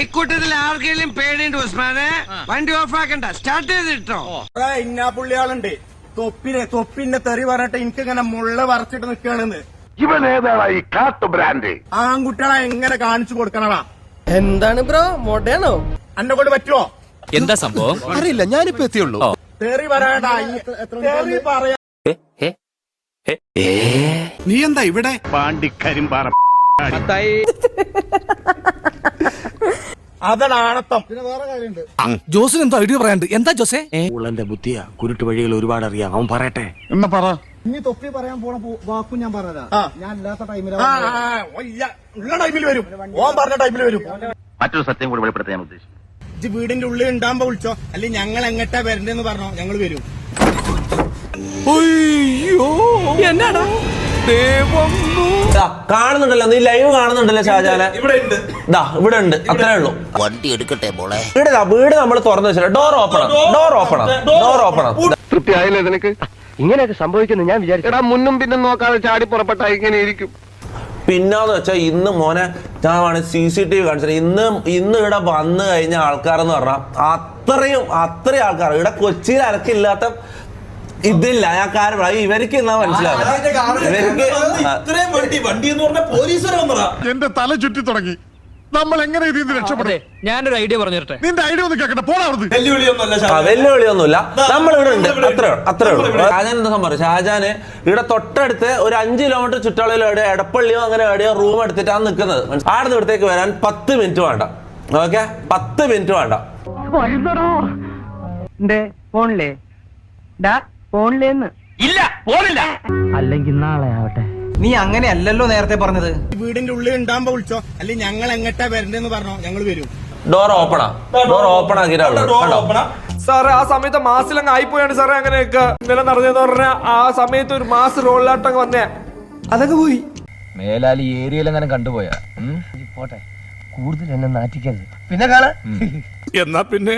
ഇക്കൂട്ടത്തിൽ ആർക്കെങ്കിലും പേടിയുണ്ട് ഉസ്മാനെ? വണ്ടി ഓഫ് ആക്കണ്ട. സ്റ്റാർട്ട് ചെയ്തിട്ടോ? ഇന്ന പുള്ളിയാളുണ്ട്. തൊപ്പിനെ തൊപ്പിന്റെ തെറി പറഞ്ഞിട്ട് എനിക്ക് ഇങ്ങനെ മുള്ള വറച്ചിട്ട് നിൽക്കണെന്ന് ഇവൻ ഏതാണ് ഈ കാട്ടു ബ്രാൻഡ്? ആൺകുട്ടികളെ എങ്ങനെ കാണിച്ചു കൊടുക്കണടാ? എന്താണ് ബ്രോ? മോഡേണോ? അന്നെ കൊണ്ട് പറ്റുമോ എന്താ സംഭവം? അറിയില്ല ഞാനിപ്പോ എത്തിയുള്ളൂ. തെറി പറയടാ തെറി പറയാ നീ എന്താ ഇവിടെ? പാണ്ടിക്കരിമ്പാറ അതാണ് ആണത്തം. ജോസിന് എന്തോ ഐഡിയ പറയാണ്ട് എന്താ ജോസേ? ഉള്ളന്റെ ബുദ്ധിയാ. കുരുട്ട് വഴികൾ ഒരുപാട് അറിയാം. അവൻ പറയട്ടെ. എന്നാ പറ. ഇനി തൊപ്പി പറയാൻ പോണ വാക്കും ഞാൻ പറഞ്ഞതാ. ഞാൻ ഇല്ലാത്ത ആ, ടൈമിലാണ് ആ, ആ, ഓ, ഇല്ല. ഉള്ള ടൈമിൽ വരും. ഓൻ പറഞ്ഞ ടൈമിൽ വരും. മറ്റൊരു സത്യം കൂടി വെളിപ്പെടുത്താൻ ഞാൻ ഉദ്ദേശിക്കുന്നു. ഇജ്ജ് വീടിന്റെ ഉള്ളിൽ ഉണ്ടാകുമ്പോ വിളിച്ചോ. അല്ലെങ്കിൽ ഞങ്ങൾ എങ്ങട്ടാ വരണ്ടെന്ന് പറഞ്ഞോ. ഞങ്ങൾ വരും. എന്നാടാ? ദാ, കാണുന്നുണ്ടല്ലോ. നീ ലൈവ് കാണുന്നുണ്ടല്ലോ ഷാജാല ഇവിടെ ഉണ്ട് ഇവിടെ ഉണ്ട് അത്രേ ഉള്ളൂ. വണ്ടി എടുക്കട്ടെ മോളെ? വീട് വീട് നമ്മൾ തുറന്നു വെച്ചിട്ട് door open door open door open തൃപ്തിയായില്ലേ നിനക്ക്? ഇങ്ങനെയൊക്കെ സംഭവിക്കുന്നു ഞാൻ വിചാരിച്ചു. മുന്നും പിന്നും നോക്കാതെ ചാടി പുറപ്പെട്ട ഇങ്ങനെ ഇരിക്കും. പിന്നാന്ന് വെച്ചാൽ ഇന്ന് മോനെ ഞാൻ വേണേ സി സി ടി വി കാണിച്ചത് ഇന്ന് ഇന്ന് ഇവിടെ വന്നു കഴിഞ്ഞ ആൾക്കാരെന്ന് പറഞ്ഞാൽ അത്രയും അത്രയും ആൾക്കാർ. ഇവിടെ കൊച്ചിയിൽ അനക്കില്ലാത്ത ഇതില്ല ഞാൻ കാര്യം പറയാം. ഇവർക്ക് എന്നാ മനസ്സിലാവും എന്റെ തല ചുറ്റി തുടങ്ങി. നമ്മൾ എങ്ങനെ ഇതിൽ നിന്ന് രക്ഷപ്പെടും? ഞാനൊരു ഐഡിയ പറഞ്ഞു തരട്ടെ നിന്റെ ഐഡിയ ഒന്ന് കേക്കട്ടെ പോണാവുന്നത് ആ, വെല്ലുവിളിയൊന്നുമില്ല. നമ്മൾ ഇവിടെ ഉണ്ട്. അത്രേ അത്ര ഉള്ളൂ. ഷാജാൻ എന്താ സംഭവം? ഷാജാന് ഇവിടെ തൊട്ടടുത്ത് ഒരു അഞ്ച് കിലോമീറ്റർ ചുറ്റളവിൽ എവിടെ എടപ്പള്ളിയോ അങ്ങനെ എവിടെയോ റൂം എടുത്തിട്ടാണ് നിൽക്കുന്നത്. ആടുന്ന് ഇവിടത്തേക്ക് വരാൻ പത്ത് മിനിറ്റ് വേണ്ട. ഓക്കെ പത്ത് മിനിറ്റ് വേണ്ട. ഫോണിലേ ഡാ ഫോണിലേന്ന്. ഇല്ല ഫോണില്ല. അല്ലെങ്കിൽ നാളെ ആവട്ടെ. നീ അങ്ങനെ അല്ലല്ലോ നേരത്തെ പറഞ്ഞത്. വീടിന്റെ ഉള്ളിൽ ഉണ്ടാകുമ്പോ വിളിച്ചോ. അല്ലെങ്കിൽ ഞങ്ങൾ എങ്ങട്ടാ വരണ്ടെന്ന് പറഞ്ഞോ. ഞങ്ങൾ വരും. ഡോർ ഓപ്പണാ ഡോർ ഓപ്പൺ ആക്കിയിട്ടുള്ളൂ സാറേ ആ സമയത്ത് മാസിലങ്ങ് ആയിപ്പോയാണ് സാറേ അങ്ങനെയൊക്കെ. ഇന്നലെ നടന്നതെന്ന് പറഞ്ഞാൽ ആ സമയത്ത് ഒരു മാസ് റോളിലാട്ടങ്ങ് വന്നേ. അതൊക്കെ പോയി. മേലാൽ ഈ ഏരിയയിൽ എങ്ങനെ കണ്ടുപോയാ? പോട്ടെ. കൂടുതൽ എന്നെ നാറ്റിക്കരുത്. പിന്നെ കാണാ എന്നാ പിന്നെ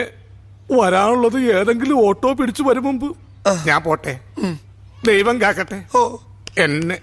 വരാനുള്ളത് ഏതെങ്കിലും ഓട്ടോ പിടിച്ചു വരും മുമ്പ്. ഞാൻ പോട്ടെ. ദൈവം കാക്കട്ടെ. ഓ. എന്നെ.